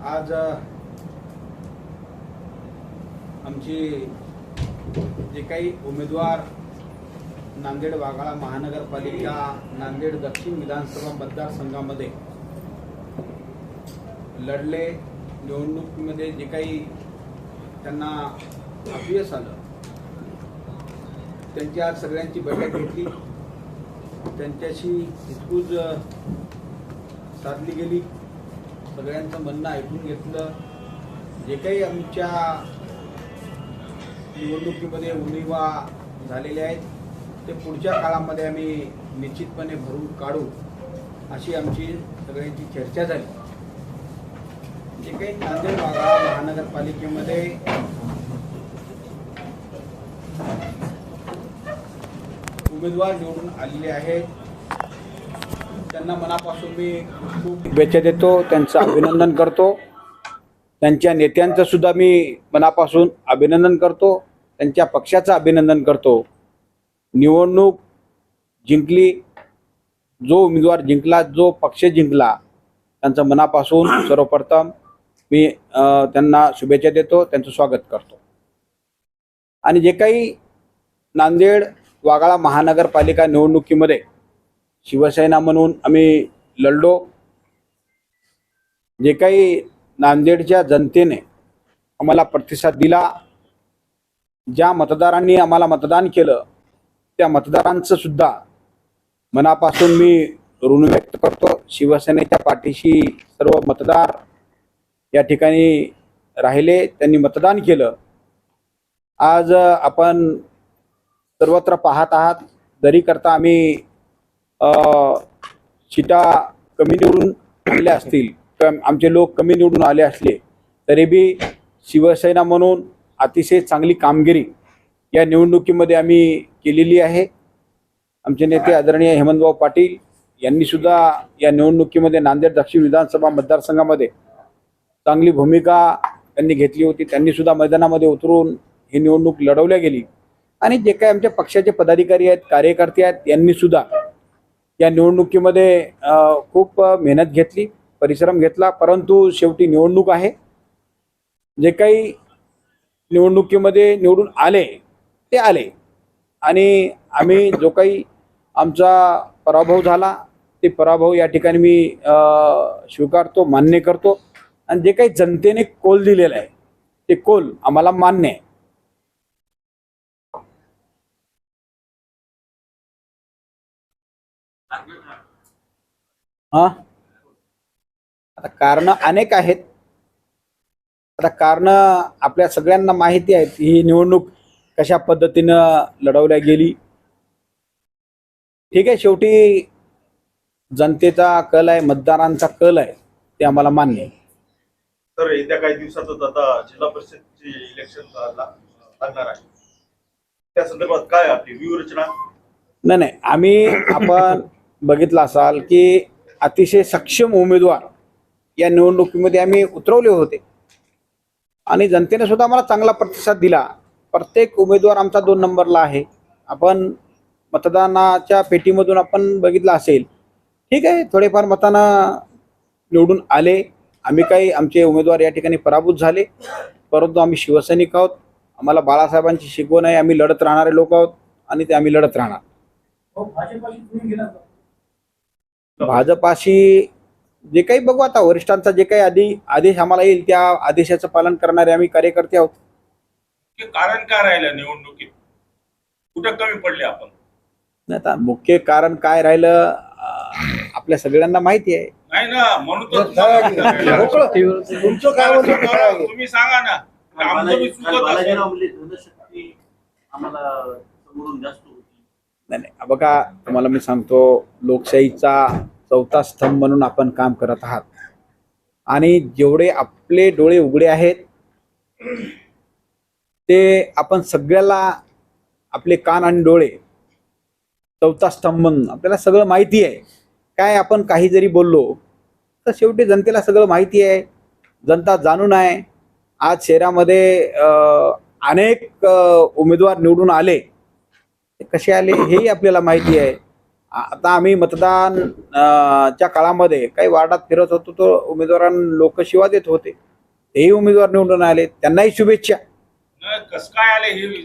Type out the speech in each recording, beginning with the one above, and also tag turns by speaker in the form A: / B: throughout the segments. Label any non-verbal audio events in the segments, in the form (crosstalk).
A: आज आमची जे काही उमेदवार नांदेड वाघाळा महानगरपालिका नांदेड दक्षिण विधानसभा मतदारसंघामध्ये लढले निवडणुकीमध्ये जे काही त्यांना अपयश आलं त्यांची आज सगळ्यांची बैठक घेतली. त्यांच्याशी हितकूज साधली गेली. सगळ्यांचं म्हणणं ऐकून घेतलं. जे काही आमच्या निवडणुकीमध्ये उणीवा झालेल्या आहेत ते पुढच्या काळामध्ये आम्ही निश्चितपणे भरून काढू अशी आमची सगळ्यांची चर्चा झाली. जे काही नांदेड भागा महानगरपालिकेमध्ये उमेदवार निवडून आलेले आहेत त्यांना मनापासून मी खूप शुभेच्छा देतो त्यांचं अभिनंदन करतो. त्यांच्या नेत्यांचं सुद्धा मी मनापासून अभिनंदन करतो. त्यांच्या पक्षाचं अभिनंदन करतो. निवडणूक जिंकली जो उमेदवार जिंकला जो पक्ष जिंकला त्यांचं मनापासून सर्वप्रथम मी त्यांना शुभेच्छा देतो त्यांचं स्वागत करतो. आणि जे काही नांदेड वागाळा महानगरपालिका निवडणुकीमध्ये शिवसेना म्हणून आम्ही लढलो. जे काही नांदेडच्या जनतेने आम्हाला प्रतिसाद दिला ज्या मतदारांनी आम्हाला मतदान केलं त्या मतदारांचं सुद्धा मनापासून मी ऋण व्यक्त करतो. शिवसेनेच्या पाठीशी सर्व मतदार या ठिकाणी राहिले त्यांनी मतदान केलं. आज आपण सर्वत्र पाहत आहात जरी करता आम्ही अ, सीटा कमी निवडून आल्या असतील तर आमचे लोक कमी निवडून आले असले तरी बी शिवसेना म्हणून अतिशय चांगली कामगिरी या निवडणुकीमध्ये आम्ही केलेली आहे. आमचे नेते आदरणीय हेमंतभाऊ पाटील यांनी सुद्धा या निवडणुकीमध्ये नांदेड दक्षिण विधानसभा मतदारसंघामध्ये चांगली भूमिका त्यांनी घेतली होती. त्यांनी सुद्धा मैदानामध्ये उतरून ही निवडणूक लढवल्या गेली. आणि जे काही आमच्या पक्षाचे पदाधिकारी आहेत कार्यकर्ते आहेत यांनी सुद्धा या निवडणुकीमध्ये खूप मेहनत घेतली परिश्रम घेतला परंतु शेवटी निवडणूक आहे. जे काही निवडणुकीमध्ये निवडून आले ते आले. आणि आम्ही जो काही आमचा पराभव झाला ते पराभव या ठिकाणी मी स्वीकारतो मान्य करतो. आणि जे काही जनतेने कोल दिलेला आहे ते कोल आम्हाला मान्य आहे. हा? आता कारण अनेक आहेत. आता कारण आपल्या सगळ्यांना माहिती आहेत ही निवडणूक कशा पद्धतीनं लढवल्या गेली. ठीक आहे शेवटी जनतेचा कल आहे मतदारांचा कल आहे ते आम्हाला मान्य आहे.
B: तर येत्या काही दिवसातच आता जिल्हा परिषदची इलेक्शन लागणार आहे. त्या संदर्भात काय आपली व्यूहरचना?
A: नाही नाही आम्ही आपण बघितलं असाल की अतिशय सक्षम उमेदवार या निवडणुकीमध्ये आम्ही उतरवले होते. आणि जनतेने सुद्धा आम्हाला चांगला प्रतिसाद दिला. प्रत्येक उमेदवार आमचा दोन नंबरला आहे. आपण मतदानाच्या पेटीमधून आपण बघितलं असेल. ठीक आहे थोडेफार मतानं निवडून आले. आम्ही काही आमचे उमेदवार या ठिकाणी पराभूत झाले. परंतु आम्ही शिवसैनिक आहोत. आम्हाला बाळासाहेबांची शिकवण आहे. आम्ही लढत राहणारे लोक आहोत आणि ते आम्ही लढत राहणार. भाजपाशी जे काही बघू आता वरिष्ठांचा जे काही आधी आदेश आम्हाला येईल त्या आदेशाचं पालन करणारे आम्ही कार्यकर्ते आहोत.
B: हे कारण काय राहिलं निवडणुकीत? कुठं कमी पडले आपण?
A: नाही आता मुख्य कारण काय राहिलं आपल्या सगळ्यांना माहिती आहे.
B: नाही ना म्हणून तर तुम्हाला सांगायला.
C: तुमचं काय म्हणणं काय आहे?
B: तुम्ही सांगा ना. आमचं बी चुकत असेल.
C: बालाजीराव म्हणले धनशक्ती आम्हाला समोरून जास्त
A: नाही नाही. बघा तुम्हाला मी सांगतो लोकशाहीचा चौथा स्तंभ म्हणून आपण काम करत आहात. आणि जेवढे आपले डोळे उघडे आहेत ते आपण सगळ्याला आपले कान आणि डोळे चौथा स्तंभ म्हणून. आपल्याला सगळं माहिती आहे. काय आपण काही जरी बोललो तर शेवटी जनतेला सगळं माहिती आहे. जनता जाणून आहे. आज शहरामध्ये अनेक उमेदवार निवडून आले. ते कसे आले हेही आपल्याला माहिती आहे. आता आम्ही मतदान च्या काळामध्ये काही वार्डात फिरत होतो तो उमेदवारांना लोक शिवा देत होते. तेही उमेदवार निवडून आले. त्यांनाही शुभेच्छा.
D: कस काय आले हे.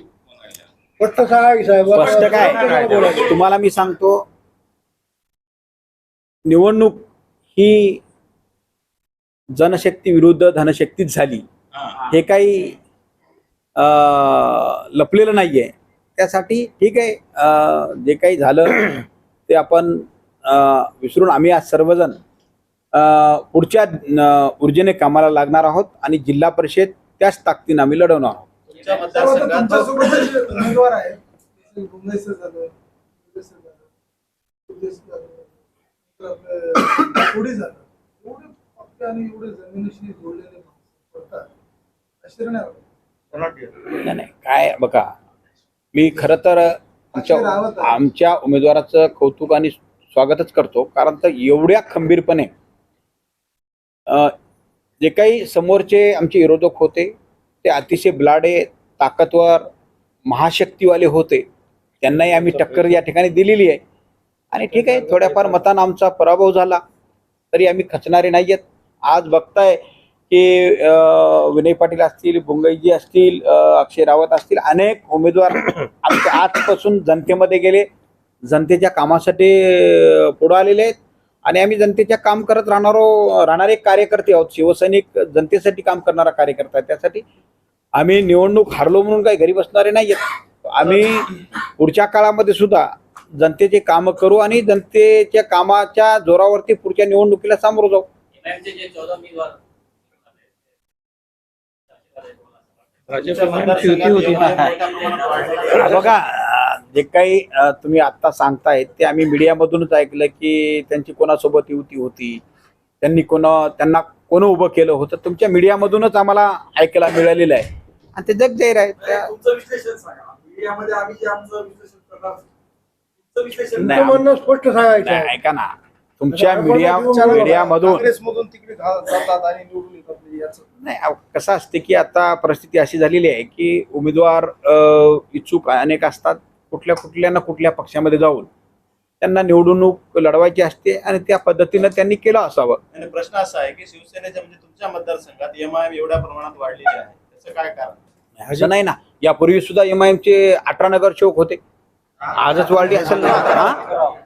E: स्पष्ट सांगा की साहेब?
A: स्पष्ट काय? तुम्हाला मी सांगतो निवडणूक ही जनशक्ती विरुद्ध धनशक्तीच झाली.
D: हा.
A: हे. काही अं, लपलेलं नाहीये. त्यासाठी ठीक आहे जे काही झालं ते आपण विसरून आम्ही आज सर्वजण पुढच्या ऊर्जेने कामाला लागणार आहोत आणि जिल्हा परिषद त्याच ताकदीनं आम्ही लढवणार आहोत.
E: नाही
A: काय बघा मी खरं तर आमच्या. आमच्या उमेदवाराचं कौतुक आणि स्वागतच करतो. कारण तर एवढ्या खंबीरपणे जे काही समोरचे आमचे विरोधक होते ते अतिशय ब्लाडे ताकदवर महाशक्तीवाले होते. त्यांनाही आम्ही टक्कर या ठिकाणी दिलेली आहे. आणि ठीक आहे थोड्याफार मतानं आमचा पराभव झाला तरी आम्ही खचणारे नाही आहेत आज बघताय की विनय पाटील असतील भुंगईजी असतील अक्षय रावत असतील अनेक उमेदवार (coughs) आमच्या आजपासून जनतेमध्ये गेले. जनतेच्या कामासाठी पुढे आलेले आहेत. आणि आम्ही जनतेच्या काम करत राहणारो राहणारे कार्यकर्ते आहोत. शिवसैनिक जनतेसाठी काम करणारा कार्यकर्ता आहे त्यासाठी आम्ही निवडणूक हारलो म्हणून काही घरी बसणारे नाही आहेत. आम्ही पुढच्या काळामध्ये सुद्धा जनतेचे कामं करू आणि जनतेच्या कामाच्या जोरावरती पुढच्या निवडणुकीला सामोरं जाऊ
C: MIM चे जे चौदा उमेदवार
B: तुमच्या मतदारसंघात एवढ्या मोठ्या वाढलेली आहे.
A: बघा जे काही तुम्ही आता सांगताय ते आम्ही मीडियामधूनच ऐकलं की त्यांची कोणासोबत युती होती त्यांनी कोण त्यांना कोण उभं केलं होतं तुमच्या मीडियामधूनच आम्हाला ऐकायला मिळालेलं आहे आणि ते जग जाहीर आहे त्या-
F: तुमचं विश्लेषण सांगा मीडियामध्ये आम्ही जे आमचं विश्लेषण करणार तुमचं विश्लेषण
A: नाही,
E: तुमचं म्हणणं स्पष्ट सांगायचं.
A: ऐका ना तुमच्या मीडिया मीडियामधून
F: म्हणजे याचं.
A: नाही कसं असते की आता परिस्थिती अशी झालेली आहे की उमेदवार इच्छुक अनेक असतात कुठल्या कुठल्या ना कुठल्या पक्षामध्ये जाऊन त्यांना निवडणूक लढवायची असते आणि त्या पद्धतीनं त्यांनी केलं असावं.
B: आणि प्रश्न असा आहे की शिवसेनेच्या म्हणजे तुमच्या मतदारसंघात एमआयएम एवढ्या प्रमाणात वाढलेली आहे. त्याचं काय कारण?
A: असं नाही ना. यापूर्वी सुद्धा एम आय चे अठरा नगरसेवक होते. आजच वाढली असेल ना?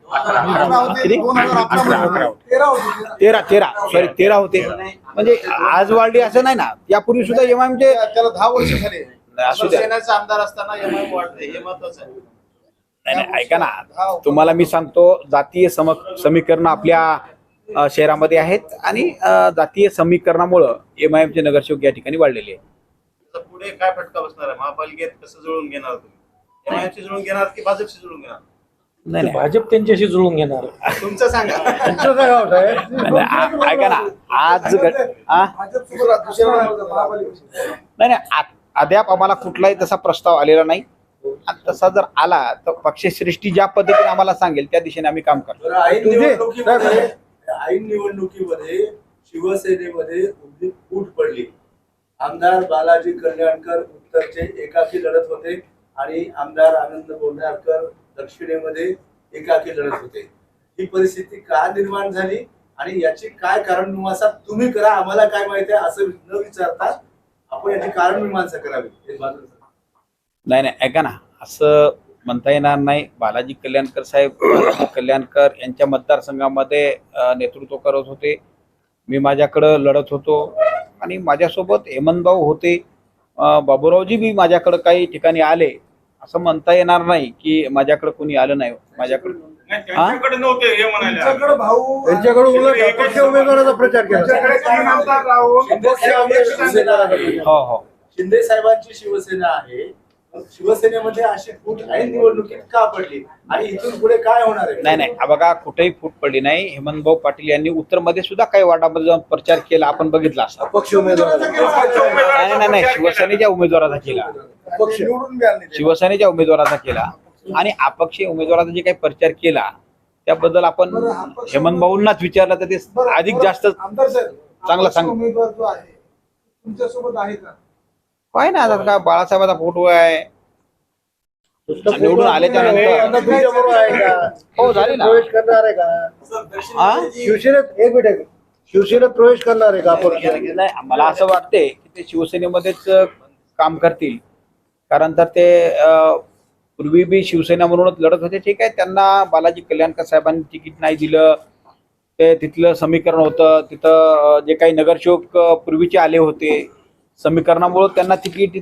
A: किती?
E: तेरा होते.
A: तेरा सॉरी तेरा होते. म्हणजे आज वाढली असं नाही ना? यापूर्वी सुद्धा एम आय चे
B: त्याला दहा वर्ष झाले.
A: असू द्या.
B: शिवसेनेचा आमदार असताना एमआयएम वाढते हे महत्वाचं आहे.
A: नाही नाही ऐका ना. तुम्हाला मी सांगतो जातीय सम समीकरण आपल्या शहरामध्ये आहेत आणि जातीय समीकरणामुळं एम आय एमचे नगरसेवक या ठिकाणी वाढलेले
B: पुढे काय फटका बसणार आहे? महापालिकेत कसं जुळून घेणार तुम्ही? एमआयएमशी जुळून घेणार की भाजपशी जुळून घेणार?
A: नाही नाही.
G: भाजप त्यांच्याशी जुळून घेणार.
B: तुमचं सांगा.
E: तुमचं सांगा साहेब.
A: नाही, नाही, आ- ऐका ना. आज आ?
E: दुसऱ्या.
A: नाही नाही आ- अद्याप आम्हाला कुठलाही तसा प्रस्ताव आलेला नाही. आणि तसा जर आला तर पक्षश्रेष्ठी ज्या पद्धतीने आम्हाला सांगेल त्या दिशेने आम्ही काम करतो.
F: बरं, ऐन
E: तुझे-
F: निवडणुकीमध्ये ऐन निवडणुकीमध्ये शिवसेनेमध्ये उभी फूट पडली. आमदार बालाजी कल्याणकर उत्तरचे एकाकी लढत होते आणि आमदार आनंद बोंढारकर दक्षिणेमध्ये एकाकी लढत होते. ही परिस्थिती का निर्माण झाली आणि याची काय कारण मीमांसा तुम्ही करा आम्हाला काय माहिती आहे असं न विचारता आपण याची कारण मीमांसा करावी.
A: नाही नाही ऐका ना. असं म्हणता येणार नाही. बालाजी कल्याणकर साहेब बालाजी कल्याणकर यांच्या मतदारसंघामध्ये नेतृत्व करत होते. मी माझ्याकडं लढत होतो आणि माझ्यासोबत हेमंतभाऊ होते. बाबूरावजी बी माझ्याकडं काही ठिकाणी आले. असं म्हणता येणार नाही की माझ्याकडं कोणी आलं नाही माझ्याकडं
D: नाही, त्यांच्याकडे नव्हते हे म्हणाले
E: त्यांच्याकडे भाऊ त्यांच्याकडे उलट अपक्ष उमेदवाराचा प्रचार केला.
A: हो हो.
F: शिंदे साहेबांची शिवसेना आहे. शिवसेनेमध्ये अशी फूट ऐन निवडणुकीत का पडली. आणि इथून पुढे काय होणार आहे?
A: नाही नाही. हा बघा कुठेही फूट पडली नाही. हेमंतभाऊ पाटील यांनी उत्तरमध्ये सुद्धा काही वार्डामध्ये जाऊन प्रचार केला आपण बघितला असता.
E: अपक्ष उमेदवार
A: नाही नाही नाही. शिवसेनेच्या उमेदवाराचा केला.
E: अपक्ष. निवडून.
A: शिवसेनेच्या उमेदवाराचा केला. आणि अपक्ष उमेदवाराचा जे काही प्रचार केला त्याबद्दल आपण हेमंत भाऊंनाच विचारलं तर ते अधिक जास्त
E: आमदार साहेब
A: चांगला सांग.
E: उमेदवार जो आहे तुमच्यासोबत आहे का?
A: काय ना आता काय बाळासाहेबाचा फोटो आहे. निवडून
F: आल्याच्यानंतर.
A: हो झाले ना.
F: प्रवेश करणार आहे का? शिवसेनेत एक मिनिट शिवसेनेत प्रवेश करणार आहे का आपण?
A: नाही मला असं वाटते की ते शिवसेनेमध्येच काम करतील. कारण तर ते पूर्वी बी शिवसेना म्हणूनच लढत होते. ठीक आहे त्यांना बालाजी कल्याणकर साहेबांनी तिकीट नाही दिलं. ते तिथलं समीकरण होतं. तिथं जे काही नगरसेवक पूर्वीचे आले होते. समीकरणामुळं त्यांना तिकीट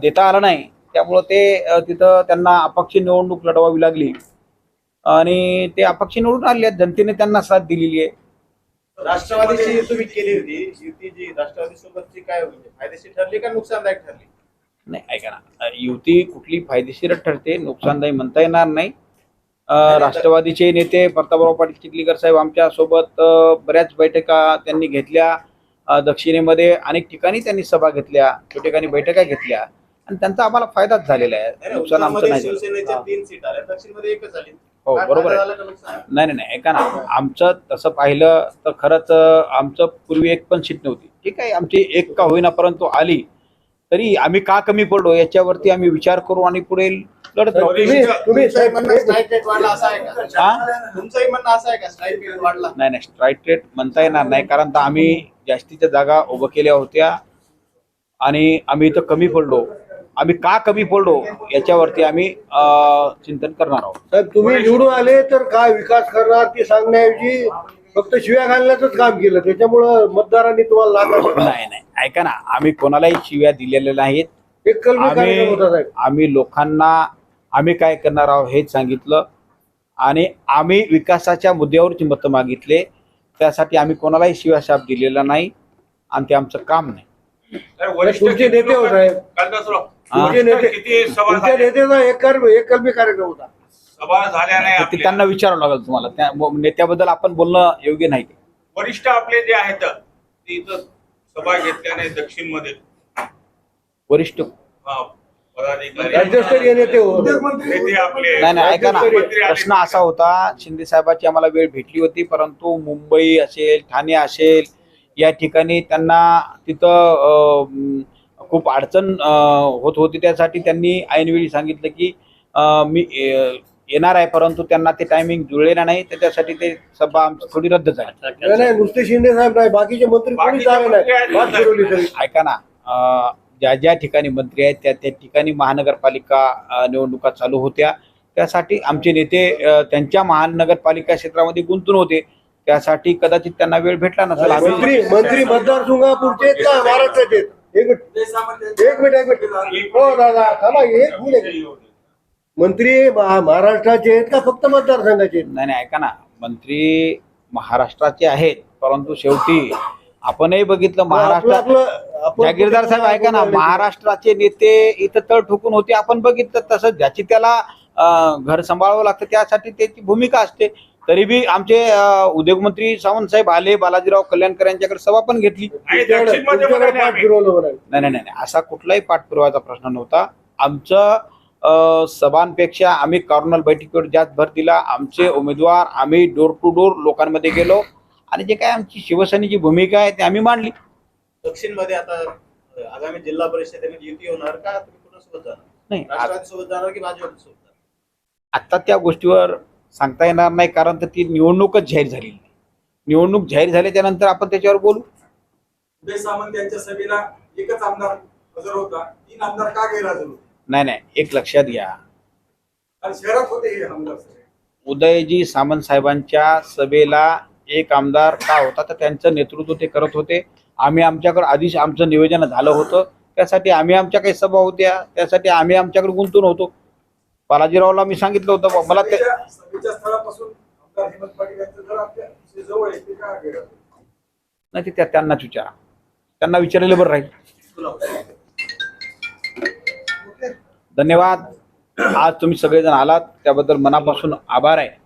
A: देता आलं नाही. त्यामुळं ते तिथं त्यांना अपक्ष निवडणूक लढवावी लागली. आणि ते अपक्ष निवडून आले आहेत. जनतेने त्यांना साथ दिलेली आहे.
B: राष्ट्रवादीची तुम्ही केली होती युती जी राष्ट्रवादी सोबतची काय होती? फायदेशीर ठरली का नुकसानदायक ठरली?
A: नाही ऐका ना. युती कुठली फायदेशीर ठरते. नुकसानदायी म्हणता येणार नाही. राष्ट्रवादीचे नेते प्रतापराव पाटील चिखलीकर साहेब आमच्यासोबत बऱ्याच बैठका त्यांनी घेतल्या. दक्षिणेमध्ये अनेक ठिकाणी त्यांनी सभा घेतल्या ठिकाणी बैठका घेतल्या आणि त्यांचा आम्हाला फायदाच झालेला आहे. नुकसान आमचं नाही हो, बरोबर आहे. नाही नाही नाही ऐका ना. आमचं तसं पाहिलं तर खरंच आमचं पूर्वी एक पण सीट नव्हती. ठीक आहे आमची एक का होईना परंतु आली. तरी आम्ही का कमी पडलो याच्यावरती आम्ही विचार करू आणि पुढे
B: तुमचंही म्हणणं स्ट्राईक रेट वाढला असं आहे का?
A: हा?
B: तुमचंही म्हणणं असं आहे का? स्ट्राईक रेट वाढला.
A: नाही नाही स्ट्राईक रेट म्हणता येणार नाही कारण तर आम्ही जास्तीच्या जागा उभं केल्या होत्या आणि आम्ही इथं कमी पडलो. आम्ही का कमी पडलो याच्यावरती आम्ही अं, चिंतन करणार आहोत.
F: साहेब तुम्ही निवडून आले तर काय विकास करणार ते सांगण्याऐवजी फक्त शिव्या घालण्याचंच काम केलं. त्याच्यामुळं मतदारांनी तुम्हाला नाकारलं
A: नाही नाही ऐका ना आम्ही कोणालाही शिव्या दिलेल्या नाहीत.
F: एक कलमी कार्यक्रम होता
A: आम्ही
F: साहेब.
A: आम्ही लोकांना आम्ही काय करणार आहोत हेच सांगितलं. आणि आम्ही विकासाच्या मुद्द्यावरची मतं मागितले. त्यासाठी आम्ही कोणालाही शिवाशाप दिलेला नाही. आणि ते आमचं काम नाही.
F: तुमचे नेते होत
A: हा.
F: तुमचे नेते तुमच्या नेत्याचा कार्यक्रम होता.
D: सभा झाल्या नाही.
A: त्यांना विचारावं लागेल तुम्हाला. त्या नेत्याबद्दल आपण बोलणं योग्य नाही
D: वरिष्ठ आपले जे आहेत ते इथं सभा घेतल्या नाही दक्षिणमध्ये
A: वरिष्ठ
D: पदाधिकारी
F: राज्यस्तरीय नेते हो
D: नेते आपले
A: नाही नाही ऐका ना. प्रश्न असा होता शिंदे साहेबाची आम्हाला वेळ भेटली होती परंतु मुंबई असेल ठाणे असेल या ठिकाणी त्यांना तिथं खूप अडचण होत होती. त्यासाठी त्यांनी ऐनवेळी सांगितलं की मी येणार आहे परंतु त्यांना ते टायमिंग जुळलेलं नाही तर त्यासाठी ते सभा आमची थोडी रद्द झाली.
F: नुसते शिंदे साहेब नाही बाकीचे मंत्री
A: ऐका ना ज्या ज्या ठिकाणी मंत्री आहेत त्या त्या ठिकाणी महानगरपालिका निवडणुका चालू होत्या. त्यासाठी आमचे नेते त्यांच्या महानगरपालिका क्षेत्रामध्ये गुंतून होते. त्यासाठी कदाचित त्यांना वेळ भेटला नसेल.
F: मंत्री मंत्री मतदारसंघापुरचे आहेत का? महाराष्ट्राचे आहेत? एक मिनिट. एक मिनिट एक मिनिट. हो दादा थांबा एक मिनिट. मंत्री महा- महाराष्ट्राचे आहेत का फक्त मतदारसंघाचे आहेत?
A: नाही नाही ऐका ना. मंत्री महाराष्ट्राचे आहेत परंतु शेवटी आपणही बघितलं महाराष्ट्रात जागीरदार साहेब ऐका ना महाराष्ट्राचे नेते इथं तळ ठोकून होते. आपण बघितलं तसं ज्याची त्याला घर सांभाळावं लागतं त्यासाठी त्याची भूमिका असते. तरी बी आमचे उद्योगमंत्री सावंत साहेब आले बालाजीराव कल्याणकर यांच्याकडे सभा पण घेतली.
D: नाही.
A: नाही नाही. असा कुठलाही पाठपुरावाचा प्रश्न नव्हता. आमचं सभांपेक्षा आम्ही कॉर्नर बैठकीवर जास्त भर दिला. आमचे उमेदवार आम्ही डोर टू डोर लोकांमध्ये गेलो. आणि जे काय आमची शिवसेनेची भूमिका आहे ती आम्ही मांडली.
B: दक्षिणमध्ये आता आगामी जिल्हा परिषदेमध्ये युती होणार का? तुम्ही कुणासोबत जाणार?
A: नाही. आ-
B: राष्ट्रवादी सोबत जाणार की भाजप सोबत जाणार?
A: आत्ता त्या गोष्टीवर सांगता येणार नाही कारण तर ती निवडणूकच जाहीर झालेली नाही. निवडणूक जाहीर झाल्याच्यानंतर आपण त्याच्यावर बोलू.
G: उदय सामंत यांच्या सभेला एकच आमदार हजर होता. तीन आमदार का गैरहजर होते?
A: नाही नाही. एक लक्षात घ्या.
G: शहरात होते हे आमदार सगळे.
A: उदयजी सामंत साहेबांच्या सभेला एक आमदार का होता तर त्यांचं नेतृत्व ते करत होते. आम्ही आमच्याकडे आधीच आमचं नियोजन झालं होतं. त्यासाठी आम्ही आमच्या काही सभा होत्या. त्यासाठी आम्ही आमच्याकडे गुंतून होतो. बालाजीरावला मी सांगितलं होतं मला ते? नाही ते त्या- त्यांनाच विचारा. त्यांना विचारलेलं बरं राहील. धन्यवाद. आज तुम्ही सगळेजण आलात. त्याबद्दल मनापासून आभार आहे.